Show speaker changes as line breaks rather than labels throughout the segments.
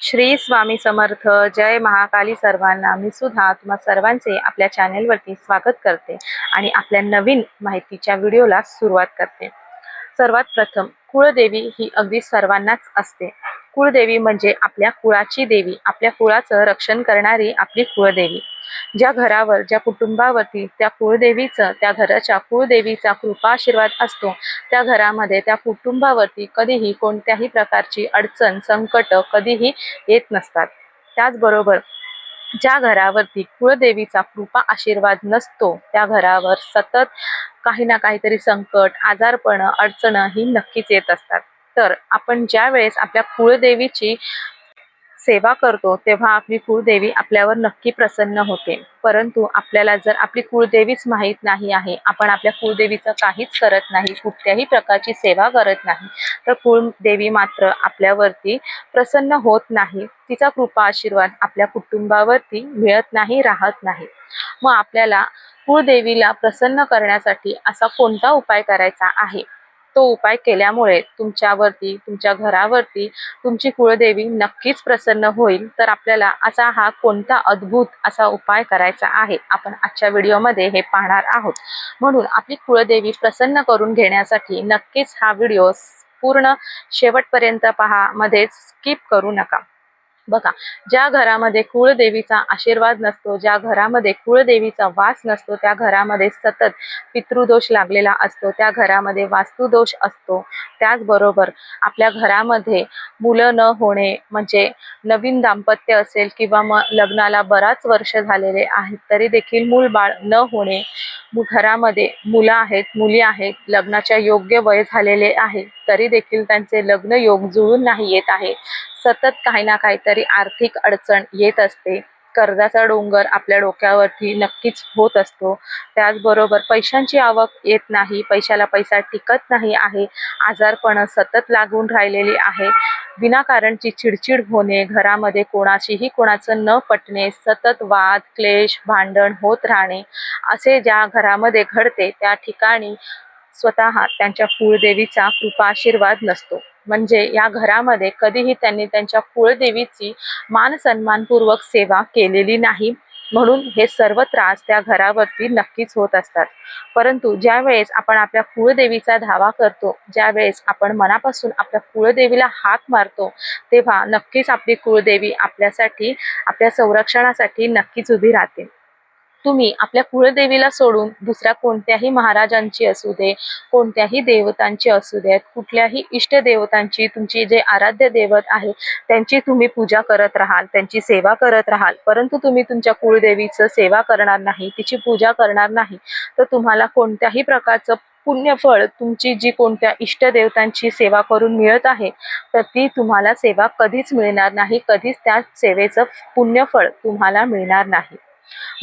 श्री स्वामी समर्थ. जय महाकाली सर्वांना. मी सुद्धा तुम्हा सर्वांचे आपल्या चॅनेलवरती स्वागत करते आणि आपल्या नवीन माहितीच्या व्हिडिओला सुरुवात करते. सर्वात प्रथम कुळदेवी ही अगदी सर्वांनाच असते. कुळदेवी म्हणजे आपल्या कुळाची देवी. आपल्या कुळाचं रक्षण करणारी आपली कुळदेवी. ज्या घरावर ज्या कुटुंबावरती त्या कुळदेवीचं त्या घराच्या कुळदेवीचा कृपा आशीर्वाद असतो त्या घरामध्ये त्या कुटुंबावरती कधीही कोणत्याही प्रकारची अडचण संकट कधीही येत नसतात. त्याचबरोबर ज्या घरावरती कुळदेवीचा कृपा आशीर्वाद नसतो त्या घरावर सतत काही ना काहीतरी संकट आजारपण अडचण ही नक्कीच येत असतात. तर आपण ज्या वेळेस आपल्या कुळदेवीची सेवा करतो तेव्हा आपली कुळदेवी आपल्यावर नक्की प्रसन्न होते. परंतु आपल्याला जर आपली कुळदेवीच माहीत नाही आहे आपण आपल्या कुळदेवीचं काहीच करत नाही कुठल्याही प्रकारची सेवा करत नाही तर कुळदेवी मात्र आपल्यावरती प्रसन्न होत नाही. तिचा कृपा आशीर्वाद आपल्या कुटुंबावरती मिळत नाही राहत नाही. मग आपल्याला कुळदेवीला प्रसन्न करण्यासाठी असा कोणता उपाय करायचा आहे? तो उपाय केल्यामुळे तुमच्यावरती तुमच्या घरावरती तुमची कुळदेवी नक्कीच प्रसन्न होईल. तर आपल्याला असा हा कोणता अद्भुत असा उपाय करायचा आहे आपण आजच्या व्हिडिओमध्ये हे पाहणार आहोत. म्हणून आपली कुळदेवी प्रसन्न करून घेण्यासाठी नक्कीच हा व्हिडिओ पूर्ण शेवटपर्यंत पहा मध्येच स्किप करू नका. बघा ज्या घरामध्ये कुळदेवीचा आशीर्वाद नसतो ज्या घरामध्ये कुळदेवीचा वास नसतो त्या घरामध्ये सतत पितृदोष लागलेला असतो त्या घरामध्ये वास्तुदोष असतो. त्याचबरोबर आपल्या घरामध्ये मुलं न होणे म्हणजे नवीन दाम्पत्य असेल किंवा मग लग्नाला बराच वर्ष झालेले आहेत तरी देखील मूल बाळ न होणे घरामध्ये मुलं आहेत मुली आहेत लग्नाच्या योग्य वय झालेले आहे तरी देखील त्यांचे लग्न योग जुळून नाही येत आहे. सतत काही ना काहीतरी आर्थिक अडचण येत असते. कर्जाचा डोंगर आपल्या डोक्यावरती नक्कीच होत असतो. त्याचबरोबर पैशांची आवक येत नाही पैशाला पैसा टिकत नाही आहे आजारपण सतत लागून राहिलेली आहे. विनाकारणची चिडचिड होणे घरामध्ये कोणाशीही कोणाचं न पटणे सतत वाद क्लेश भांडण होत राहणे असे ज्या घरामध्ये घडते त्या ठिकाणी स्वतः त्यांच्या कुळदेवीचा कृपा आशीर्वाद नसतो. म्हणजे या घरामध्ये कधीही त्यांनी त्यांच्या कुळदेवीची मान सन्मानपूर्वक सेवा केलेली नाही. म्हणून हे सर्व त्रास त्या घरावरती नक्कीच होत असतात. परंतु ज्या वेळेस आपण आपल्या कुळदेवीचा धावा करतो ज्या वेळेस आपण मनापासून आपल्या कुळदेवीला हाक मारतो तेव्हा नक्कीच आपली कुळदेवी आपल्यासाठी आपल्या संरक्षणासाठी नक्कीच उभी राहते. तुम्ही आपल्या कुळदेवीला सोडून दुसऱ्या कोणत्याही महाराजांची असू दे कोणत्याही देवतांची असू देत कुठल्याही इष्ट देवतांची तुमची जे आराध्य देवत आहे त्यांची तुम्ही पूजा करत राहाल त्यांची सेवा करत राहाल. परंतु तुम्ही तुमच्या कुळदेवीचं सेवा करणार नाही तिची पूजा करणार नाही तर तुम्हाला कोणत्याही प्रकारचं पुण्यफळ तुमची जी कोणत्या इष्ट देवतांची सेवा करून मिळत आहे तर ती तुम्हाला सेवा कधीच मिळणार नाही कधीच त्या सेवेचं पुण्यफळ तुम्हाला मिळणार नाही.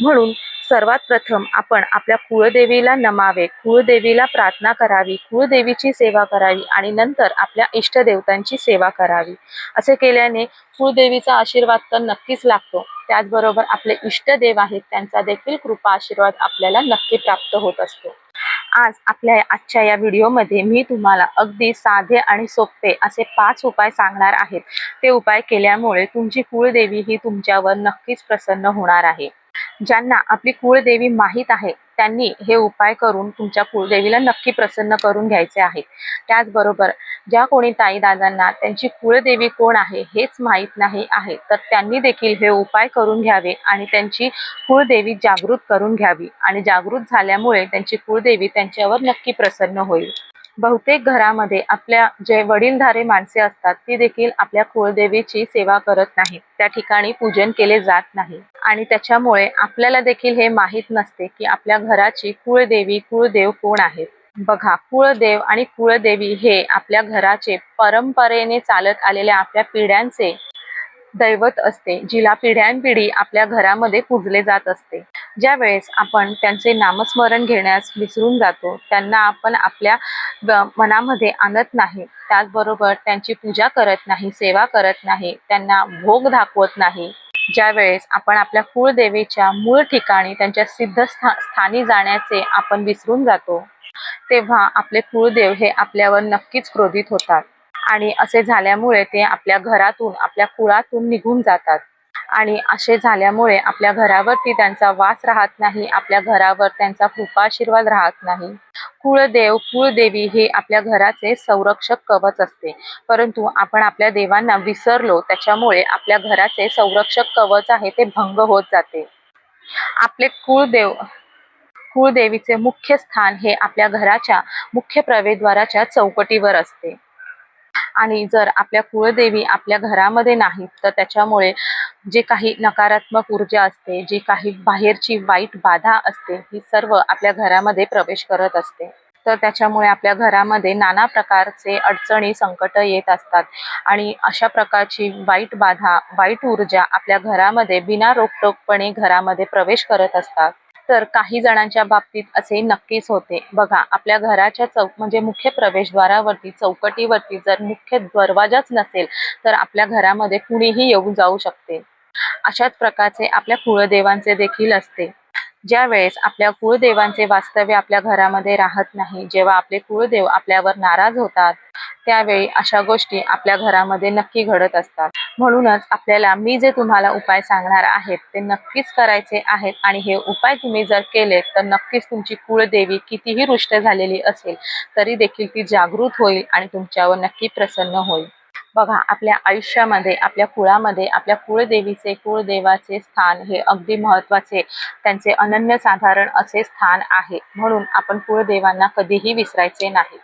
म्हणून सर्वात प्रथम आपण आपल्या कुळदेवीला नमावे कुळदेवीला प्रार्थना करावी कुळदेवीची सेवा करावी आणि नंतर आपल्या इष्टदेवतांची सेवा करावी. असे केल्याने कुळदेवीचा आशीर्वाद तर नक्कीच लागतो. त्याचबरोबर आपले इष्टदेव आहेत त्यांचा देखील कृपा आशीर्वाद आपल्याला नक्की प्राप्त होत असतो. आज आपल्या आजच्या या व्हिडिओमध्ये मी तुम्हाला अगदी साधे आणि सोपे असे पाच उपाय सांगणार आहेत ते उपाय केल्यामुळे तुमची कुळदेवी ही तुमच्यावर नक्कीच प्रसन्न होणार आहे. ज्यांना आपली कुळदेवी माहीत आहे त्यांनी हे उपाय करून तुमच्या कुळदेवीला नक्की प्रसन्न करून घ्यायचे आहे त्याचबरोबर ज्या कोणी ताई दादांना त्यांची कुळदेवी कोण आहे हेच माहीत नाही आहे तर त्यांनी देखील हे उपाय करून घ्यावे आणि त्यांची कुळदेवी जागृत करून घ्यावी. आणि जागृत झाल्यामुळे त्यांची कुळदेवी त्यांच्यावर नक्की प्रसन्न होईल. बहुतेक घरामध्ये आपल्या जे वडीलधारे माणसे असतात ती देखील आपल्या कुळदेवीची सेवा करत नाहीत. त्या ठिकाणी पूजन केले जात नाही. आणि त्याच्यामुळे आपल्याला देखील हे माहीत नसते की आपल्या घराची कुळदेवी कुळदेव कोण आहेत. बघा कुळदेव आणि कुळदेवी हे आपल्या घराचे परंपरेने चालत आलेल्या आपल्या पिढ्यांचे दैवत असते जिला पिढ्यानपिढी आपल्या घरामध्ये पूजले जात असते. ज्या वेळेस आपण त्यांचे नामस्मरण घेण्यास विसरून जातो त्यांना आपण आपल्या मनामध्ये आणत नाही. त्याचबरोबर त्यांची पूजा करत नाही सेवा करत नाही त्यांना भोग दाखवत नाही. ज्या वेळेस आपण आपल्या कुळदेवीच्या मूळ ठिकाणी त्यांच्या सिद्ध स्था स्थानी जाण्याचे आपण विसरून जातो तेव्हा आपले कुळदेव हे आपल्यावर नक्कीच क्रोधित होतात. आणि असे झाल्यामुळे ते आपल्या घरातून आपल्या कुळातून निघून जातात. आणि असे झाल्यामुळे आपल्या घरावरती त्यांचा वास राहत नाही आपल्या घरावर त्यांचा कृपाशीर्वाद राहत नाही. कुळदेव कुळदेवी हे आपल्या घराचे संरक्षक कवच असते. परंतु आपण आपल्या देवांना विसरलो त्याच्यामुळे आपल्या घराचे संरक्षक कवच आहे ते भंग होत जाते. आपले कुळदेव कुळदेवीचे मुख्य स्थान हे आपल्या घराच्या मुख्य प्रवेशद्वाराच्या चौकटीवर असते. आणि जर आपल्या कुळदेवी आपल्या घरामध्ये नाहीत तर त्याच्यामुळे जे काही नकारात्मक ऊर्जा असते जी काही बाहेरची वाईट बाधा असते ही सर्व आपल्या घरामध्ये प्रवेश करत असते. तर त्याच्यामुळे आपल्या घरामध्ये नाना प्रकारचे अडचणी संकट येत असतात. आणि अशा प्रकारची वाईट बाधा वाईट ऊर्जा आपल्या घरामध्ये बिना रोखटोकपणे घरामध्ये प्रवेश करत असतात. तर काही जणांच्या बाबतीत असे नक्कीच होते. बघा आपल्या घराच्या चौक म्हणजे मुख्य प्रवेशद्वारावरती चौकटीवरती जर मुख्य दरवाजाच नसेल तर आपल्या घरामध्ये कुणीही येऊन जाऊ शकते. अशाच प्रकारचे आपल्या कुळदेवांचे देखील असते. ज्या वेळेस आपल्या कुळदेवांचे वास्तव्य आपल्या घरामध्ये राहत नाही जेव्हा आपले कुळदेव आपल्यावर नाराज होतात त्यावेळी अशा गोष्टी आपल्या घरामध्ये नक्की घडत असतात. म्हणूनच आपल्याला मी जे तुम्हाला उपाय सांगणार आहेत ते नक्कीच करायचे आहेत आणि हे उपाय तुम्ही जर केले तर नक्कीच तुमची कुळदेवी कितीही रुष्ट झालेली असेल तरी देखील ती जागृत होईल आणि तुमच्यावर नक्की प्रसन्न होईल. बघा आपल्या आयुष्यामध्ये आपल्या कुळामध्ये आपल्या कुळदेवीचे कुळदेवाचे स्थान हे अगदी महत्त्वाचे त्यांचे अनन्यसाधारण असे स्थान आहे. म्हणून आपण कुळदेवांना कधीही विसरायचे नाही.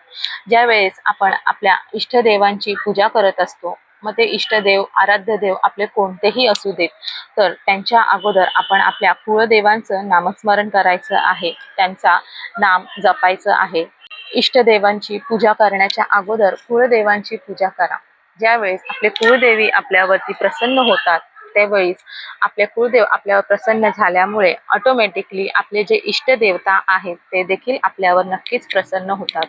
ज्यावेळेस आपण आपल्या इष्टदेवांची पूजा करत असतो मग ते इष्टदेव आराध्य देव आपले कोणतेही असू देत तर त्यांच्या अगोदर आपण आपल्या कुळदेवांचं नामस्मरण करायचं आहे. त्यांचा नाम जपायचं आहे. इष्टदेवांची पूजा करण्याच्या अगोदर कुळदेवांची पूजा करा. ज्यावेळेस आपले कुळदेवी आपल्यावरती प्रसन्न होतात त्यावेळेस आपले कुळदेव आपल्यावर प्रसन्न झाल्यामुळे ऑटोमॅटिकली आपले जे इष्टदेवता आहेत ते देखील आपल्यावर नक्कीच प्रसन्न होतात.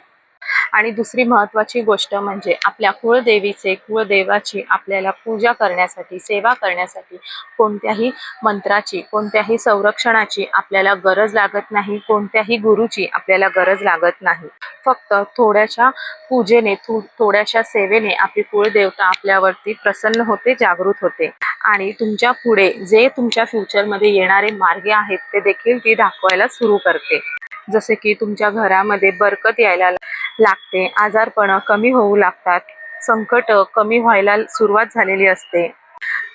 आणि दुसरी महत्त्वाची गोष्ट म्हणजे आपल्या कुळदेवीचे कुळदेवाची आपल्याला पूजा करण्यासाठी सेवा करण्यासाठी कोणत्याही मंत्राची कोणत्याही संरक्षणाची आपल्याला गरज लागत नाही कोणत्याही गुरुची आपल्याला गरज लागत नाही. फक्त थोड्याशा पूजेने थोड्याशा सेवेने आपली कुळदेवता आपल्यावरती प्रसन्न होते जागृत होते. आणि तुमच्यापुढे जे तुमच्या फ्युचरमध्ये येणारे मार्ग आहेत ते देखील ती दाखवायला सुरू करते. जसे की तुमच्या घरामध्ये बरकत यायला लागते आजारपणं कमी होऊ लागतात संकट कमी व्हायला सुरुवात झालेली असते.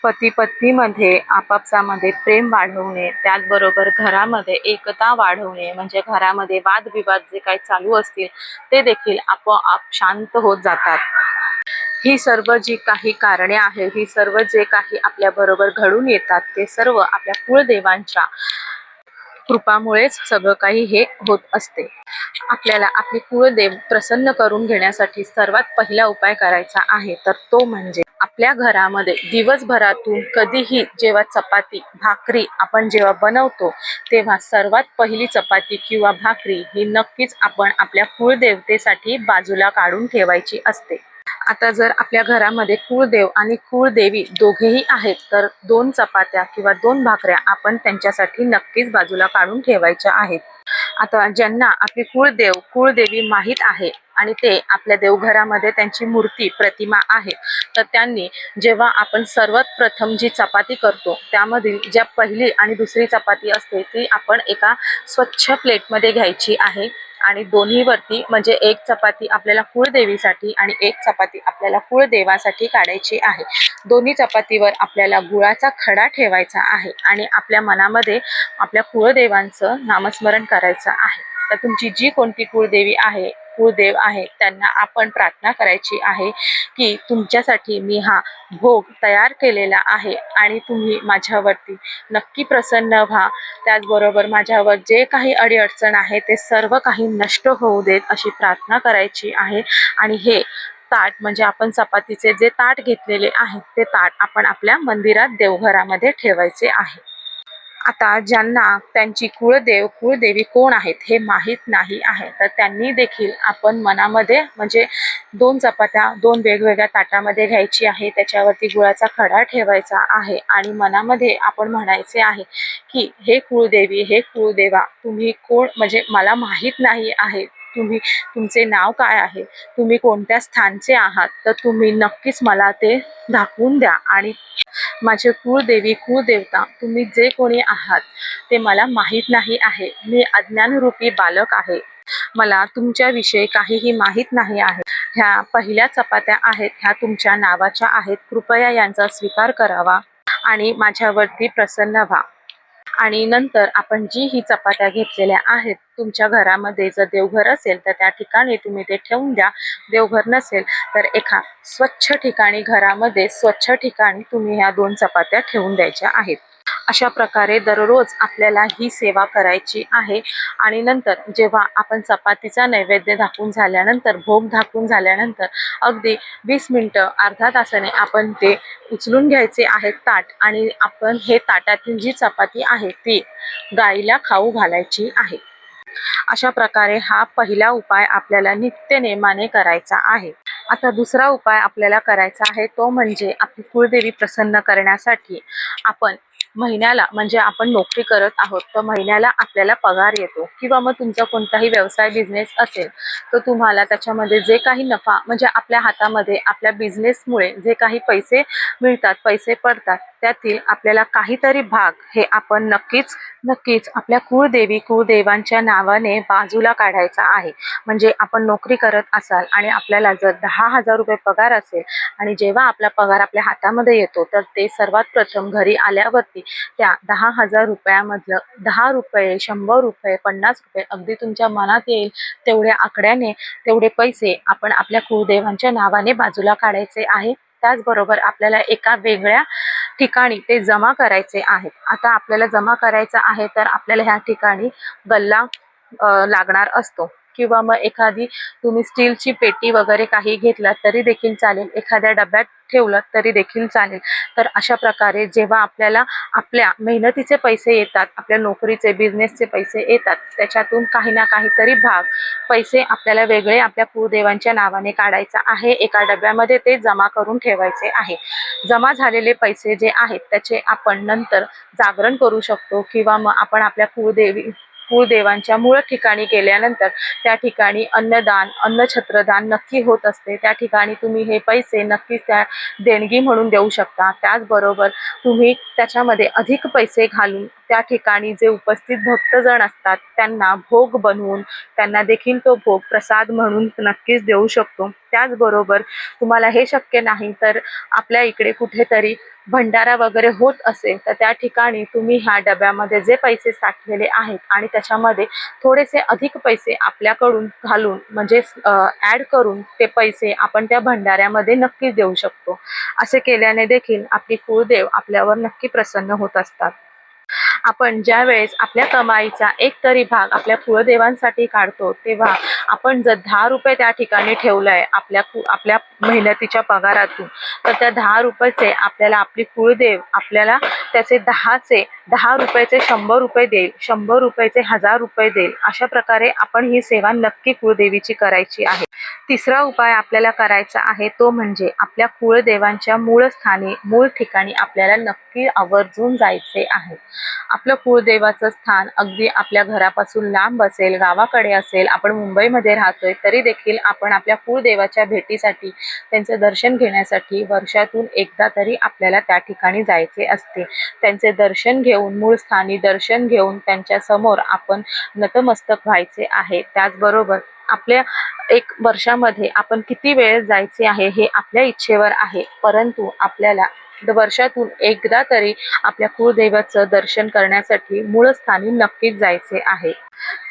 पती पत्नीमध्ये आपापसामध्ये प्रेम वाढवणे त्याचबरोबर घरामध्ये एकता वाढवणे म्हणजे घरामध्ये वादविवाद जे काही चालू असतील ते देखील आपोआप शांत होत जातात. ही सर्व जी काही कारणे आहेत ही सर्व जे काही आपल्याबरोबर घडून येतात ते सर्व आपल्या कुळदेवांच्या कृपामुळेच सगळं काही हे होत असते. आपल्याला आपले कुळदेव प्रसन्न करून घेण्यासाठी सर्वात पहिला उपाय करायचा आहे तर तो म्हणजे आपल्या घरामध्ये दिवसभरातून कधीही जेव्हा चपाती भाकरी आपण जेव्हा बनवतो तेव्हा सर्वात पहिली चपाती किंवा भाकरी ही नक्कीच आपण आपल्या कुळदेवतेसाठी बाजूला काढून ठेवायची असते. आता जर आपल्या घरामध्ये कुळदेव आणि कुळदेवी दोघेही आहेत तर दोन चपात्या किंवा दोन भाकऱ्या आपण त्यांच्यासाठी नक्कीच बाजूला काढून ठेवायच्या आहेत. आता ज्यांना आपली कुळदेव कुळदेवी माहीत आहे आणि ते आपल्या देवघरामध्ये त्यांची मूर्ती प्रतिमा आहे तर त्यांनी जेव्हा आपण सर्वात प्रथम जी चपाती करतो त्यामधील ज्या पहिली आणि दुसरी चपाती असते ती आपण एका स्वच्छ प्लेटमध्ये घ्यायची आहे. आणि दोन्हीवरती म्हणजे एक चपाती आपल्याला कुळदेवीसाठी आणि एक चपाती आपल्याला कुळदेवासाठी काढायची आहे. दोन्ही चपातीवर आपल्याला गुळाचा खडा ठेवायचा आहे आणि आपल्या मनामध्ये आपल्या कुळदेवांचं नामस्मरण करायचं आहे. तर तुमची जी कोणती कुळदेवी आहे कुळदेव आहे. त्यांना आपण प्रार्थना करायची आहे की तुमच्यासाठी मी हा भोग तयार केलेला आहे आणि तुम्ही माझ्यावरती नक्की प्रसन्न व्हा. त्याचबरोबर माझ्यावर जे काही अडीअडचण आहे ते सर्व काही नष्ट होऊ देत अशी प्रार्थना करायची आहे. आणि हे ताट म्हणजे आपण चपातीचे जे ताट घेतलेले आहेत ते ताट आपण आपल्या मंदिरात देवघरामध्ये ठेवायचे आहे. आता ज्यांना त्यांची कुळदेव कुळदेवी कोण आहेत हे माहीत नाही आहे. तर त्यांनी देखील आपण मनामध्ये म्हणजे दोन चपात्या दोन वेगवेगळ्या ताटामध्ये घ्यायची आहे. त्याच्यावरती गुळाचा खडा ठेवायचा आहे. आणि मनामध्ये आपण म्हणायचे आहे की हे कुळदेवी हे कुळदेवा तुम्ही कोण? म्हणजे मला माहीत नाही आहे. तुम्ही तुमचे नाव काय आहे? तुम्ही कोणत्या स्थानचे आहात? तर तुम्ही नक्कीच मला ते दाखवून द्या. आणि माझे कुळदेवी कुळदेवता तुम्ही जे कोणी आहात ते मला माहीत नाही आहे. मी अज्ञानरूपी बालक आहे. मला तुमच्याविषयी काहीही माहीत नाही आहे. ह्या पहिल्या चपात्या आहेत ह्या तुमच्या नावाच्या आहेत. कृपया यांचा स्वीकार करावा आणि माझ्यावरती प्रसन्न व्हा. आणि नंतर आपण जी ही चपात्या घेतलेल्या आहेत तुमच्या घरामध्ये जर देवघर असेल तर त्या ठिकाणी तुम्ही ते ठेवून द्या. देवघर नसेल तर एका स्वच्छ ठिकाणी घरामध्ये स्वच्छ ठिकाणी तुम्ही ह्या दोन चपात्या ठेवून द्यायच्या आहेत. अशा प्रकारे दररोज आपल्याला ही सेवा करायची आहे. आणि नंतर जेव्हा आपण चपातीचा नैवेद्य दाखवून झाल्यानंतर भोग दाखवून झाल्यानंतर अगदी वीस मिनटं अर्धा तासाने आपण ते उचलून घ्यायचे आहेत ताट आणि आपण हे ताटातील जी चपाती आहे ती गाईला खाऊ घालायची आहे. अशा प्रकारे हा पहिला उपाय आपल्याला नित्य नेमाने करायचा आहे. आता दुसरा उपाय आपल्याला करायचा आहे तो म्हणजे आपली कुळदेवी प्रसन्न करण्यासाठी आपण महिन्याला म्हणजे आपण नोकरी करत आहोत तर महिन्याला आपल्याला पगार येतो किंवा मग तुमचा कोणताही व्यवसाय बिझनेस असेल तर तुम्हाला त्याच्यामध्ये जे काही नफा म्हणजे आपल्या हातामध्ये आपल्या बिझनेसमुळे जे काही पैसे मिळतात पैसे पडतात त्यातील आपल्याला काहीतरी भाग हे आपण नक्कीच नक्कीच आपल्या कुळदेवी कुळदेवांच्या नावाने बाजूला काढायचा आहे. म्हणजे आपण नोकरी करत असाल आणि आपल्याला जर दहा हजार रुपये पगार असेल आणि जेव्हा आपला पगार आपल्या हातामध्ये येतो तर ते सर्वात प्रथम घरी आल्यावरती त्या दहा हजार रुपयामधलं दहा रुपये शंभर रुपये पन्नास रुपये अगदी तुमच्या मनात येईल तेवढ्या आकड्याने तेवढे पैसे आपण आपल्या कुळदेवांच्या नावाने बाजूला काढायचे आहे. त्याचबरोबर आपल्याला एका वेगळ्या ठिकाणी ते जमा करायचे आहेत. आता आपल्याला जमा करायचं आहे तर आपल्याला ह्या ठिकाणी गल्ला लागणार असतो. किंवा मग एखादी तुम्ही स्टीलची पेटी वगैरे काही घेतलात तरी देखील चालेल. एखाद्या डब्यात ठेवलं तरी देखील चालेल. तर अशा प्रकारे जेव्हा आपल्याला आपल्या मेहनतीचे पैसे येतात आपल्या नोकरीचे बिझनेसचे पैसे येतात त्याच्यातून काही ना काहीतरी भाग पैसे आपल्याला वेगळे आपल्या कुळदेवांच्या नावाने काढायचा आहे. एका डब्यामध्ये ते जमा करून ठेवायचे आहे. जमा झालेले पैसे जे आहेत त्याचे आपण नंतर जागरण करू शकतो किंवा मग आपण आपल्या कुळदेवी कुळदेवांच्या मूळ ठिकाणी गेल्यानंतर त्या ठिकाणी अन्नदान अन्नछत्रदान नक्की होत असते. त्या ठिकाणी तुम्ही हे पैसे नक्कीच त्या देणगी म्हणून देऊ शकता. त्याचबरोबर तुम्ही त्याच्यामध्ये अधिक पैसे घालून त्या ठिकाणी जे उपस्थित भक्तजण असतात त्यांना भोग बनवून त्यांना देखील तो भोग प्रसाद म्हणून नक्कीच देऊ शकतो. त्याचबरोबर तुम्हाला हे शक्य नाही तर आपल्या इकडे कुठेतरी भंडारा वगैरे होत असेल तर त्या ठिकाणी तुम्ही ह्या डब्यामध्ये जे पैसे साठलेले आहेत आणि त्याच्यामध्ये थोडेसे अधिक पैसे आपल्याकडून घालून म्हणजे ॲड करून ते पैसे आपण त्या भंडाऱ्यामध्ये नक्कीच देऊ शकतो. असे केल्याने देखील आपली कुळदेव आपल्यावर नक्की प्रसन्न होत असतात. आपण ज्या वेळेस आपल्या कमाईचा एक तरी भाग आपल्या कुळदेवांसाठी काढतो तेव्हा आपण जर दहा रुपये त्या ठिकाणी ठेवलंय आपल्या आपल्या मेहनतीच्या पगारातून तर त्या दहा रुपयाचे आपल्याला आपली कुळदेव आपल्याला त्याचे दहाचे दहा रुपयाचे शंभर रुपये देईल शंभर रुपयाचे हजार रुपये देईल. अशा प्रकारे आपण ही सेवा नक्की कुळदेवीची करायची आहे. तिसरा उपाय आपल्याला करायचा आहे तो म्हणजे आपल्या कुळदेवांच्या मूळ स्थानी मूळ ठिकाणी आपल्याला नक्की आवर्जून जायचे आहे. आपलं कुळदेवाचं स्थान अगदी आपल्या घरापासून लांब असेल गावाकडे असेल आपण मुंबई मध्ये राहतोय तरी देखील आपण आपल्या कुळदेवाच्या भेटीसाठी त्यांचे दर्शन घेण्यासाठी वर्षातून एकदा तरी आपल्याला त्या ठिकाणी जायचे असते. त्यांचे दर्शन घेऊन मूळ स्थानी दर्शन घेऊन त्यांच्यासमोर आपण नतमस्तक व्हायचे आहे. त्याचबरोबर आपल्या एक वर्षामध्ये आपण किती वेळ जायचे आहे हे आपल्या इच्छेवर आहे परंतु आपल्याला वर्षातून एकदा तरी आपल्या कुळदैवाचं दर्शन करण्यासाठी मूळ स्थानी नक्कीच जायचे आहे.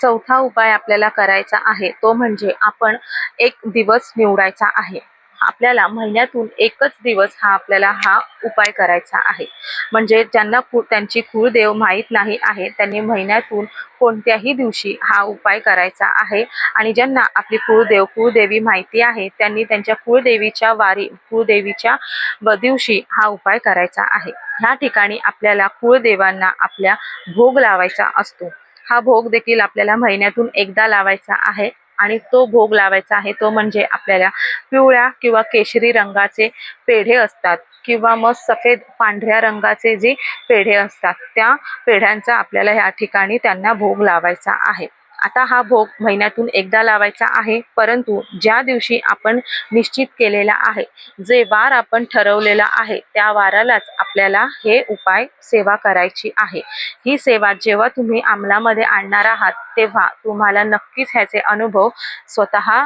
चौथा उपाय आपल्याला करायचा आहे तो म्हणजे आपण एक दिवस निवडायचा आहे. आपल्याला महिन्यातून एकच दिवस हा आपल्याला हा उपाय करायचा आहे. म्हणजे ज्यांना कु त्यांची कुळदेव माहीत नाही आहे त्यांनी महिन्यातून कोणत्याही दिवशी हा उपाय करायचा आहे. आणि ज्यांना आपली कुळदेव कुळदेवी माहिती आहे त्यांनी त्यांच्या कुळदेवीच्या वारी कुळदेवीच्या व दिवशी हा उपाय करायचा आहे. ह्या ठिकाणी आपल्याला कुळदेवांना आपल्या भोग लावायचा असतो. हा भोग देखील आपल्याला महिन्यातून एकदा लावायचा आहे. आणि तो भोग लावायचा आहे तो म्हणजे आपल्याला पिवळ्या किंवा केशरी रंगाचे पेढे असतात किंवा मग सफेद पांढऱ्या रंगाचे जे पेढे असतात त्या पेढ्यांचा आपल्याला ह्या ठिकाणी त्यांना भोग लावायचा आहे. आता हा भोग महिन्यातून एकदा लावायचा आहे परंतु ज्या दिवशी आपण निश्चित केलेला आहे जे वार आपण ठरवलेला आहे त्या वारालाच आपल्याला हे उपाय सेवा करायची आहे. ही सेवा जेव्हा तुम्ही अंमलामध्ये आणणार आहात तेव्हा तुम्हाला नक्कीच ह्याचे अनुभव स्वतः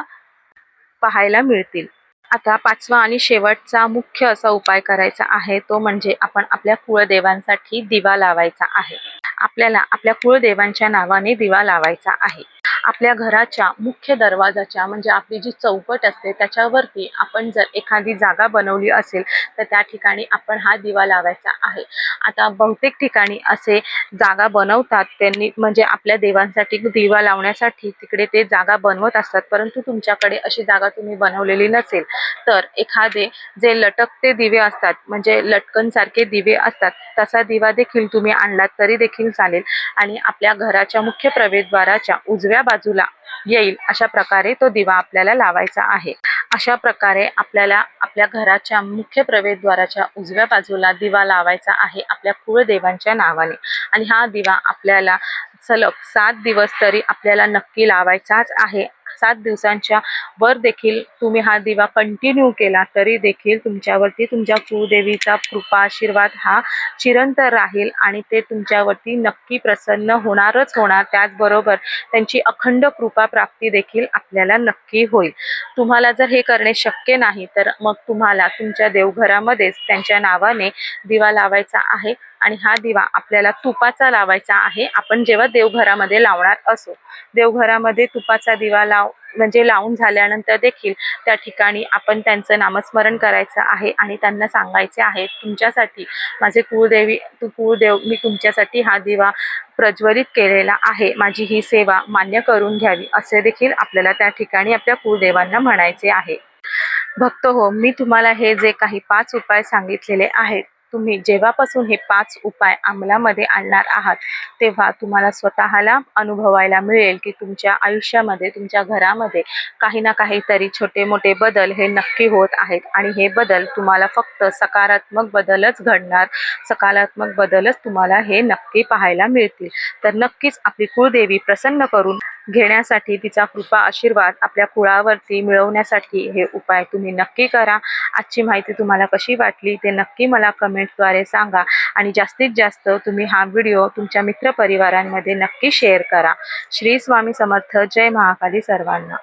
पाहायला मिळतील. आता पाचवा आणि शेवटचा मुख्य असा उपाय करायचा आहे तो म्हणजे आपण आपल्या कुळदेवांसाठी दिवा लावायचा आहे. आपल्याला आपल्या कुळदेवांच्या नावाने दिवा लावायचा आहे. आपल्या घराच्या मुख्य दरवाजाच्या म्हणजे आपली जी चौकट असते त्याच्यावरती आपण जर एखादी जागा बनवली असेल तर त्या ठिकाणी आपण हा दिवा लावायचा आहे. आता बहुतेक ठिकाणी असे जागा बनवतात त्यांनी म्हणजे आपल्या देवांसाठी दिवा लावण्यासाठी तिकडे ते जागा बनवत असतात परंतु तुमच्याकडे अशी जागा तुम्ही बनवलेली नसेल तर एखादे जे लटकते दिवे असतात म्हणजे लटकन सारखे दिवे असतात तसा दिवा देखील तुम्ही आणलात तरी देखील चालेल. आणि आपल्या घराच्या मुख्य प्रवेशद्वाराच्या उजव्या बाजूला येईल अशा प्रकारे तो दिवा आपल्याला लावायचा आहे. अशा प्रकारे आपल्याला आपल्या घराच्या मुख्य प्रवेशद्वाराच्या उजव्या बाजूला दिवा लावायचा आहे आपल्या कुळदेवांच्या नावाने. आणि हा दिवा आपल्याला सलग सात दिवस तरी आपल्याला नक्की लावायचाच आहे. सात दिवसांच्या वर देखील तुम्ही हा दिवा कंटिन्यू केला तरी देखील तुमच्यावरती तुमच्या कुळदेवीचा कृपा आशीर्वाद हा चिरंतर राहील आणि ते तुमच्यावरती नक्की प्रसन्न होणारच होणार. त्याचबरोबर त्यांची अखंड कृपा प्राप्ती देखील आपल्याला नक्की होईल. तुम्हाला जर हे करणे शक्य नाही तर मग तुम्हाला तुमच्या देवघरामध्येच त्यांच्या नावाने दिवा लावायचा आहे. आणि हा दिवा आपल्याला तुपाचा लावायचा आहे. आपण जेव्हा देवघरामध्ये लावणार असो देवघरामध्ये तुपाचा दिवा लाव म्हणजे लावून झाल्यानंतर देखील त्या ठिकाणी आपण त्यांचं नामस्मरण करायचं आहे आणि त्यांना सांगायचे आहे तुमच्यासाठी माझे कुळदेवी तू कुळदेव मी तुमच्यासाठी हा दिवा प्रज्वलित केलेला आहे. माझी ही सेवा मान्य करून घ्यावी असे देखील आपल्याला त्या ठिकाणी आपल्या कुळदेवांना म्हणायचे आहे. भक्त हो मी तुम्हाला हे जे काही पाच उपाय सांगितलेले आहेत तुम्ही जेव्हापासून हे पाच उपाय अंमलामध्ये आणणार आहात तेव्हा तुम्हाला स्वतःला अनुभवायला मिळेल की तुमच्या आयुष्यामध्ये तुमच्या घरामध्ये काही ना काहीतरी छोटे मोठे बदल हे नक्की होत आहेत. आणि हे बदल तुम्हाला फक्त सकारात्मक बदलच घडणार सकारात्मक बदलच तुम्हाला हे नक्की पाहायला मिळतील. तर नक्कीच आपली कुळदेवी प्रसन्न करून घेण्यासाठी तिचा कृपा आशीर्वाद आपल्या कुळावरती मिळवण्यासाठी हे उपाय तुम्ही नक्की करा. आजची माहिती तुम्हाला कशी वाटली ते नक्की मला कमेंटद्वारे सांगा आणि जास्तीत जास्त तुम्ही हा व्हिडिओ तुमच्या मित्रपरिवारांमध्ये नक्की शेअर करा. श्री स्वामी समर्थ. जय महाकाली सर्वांना.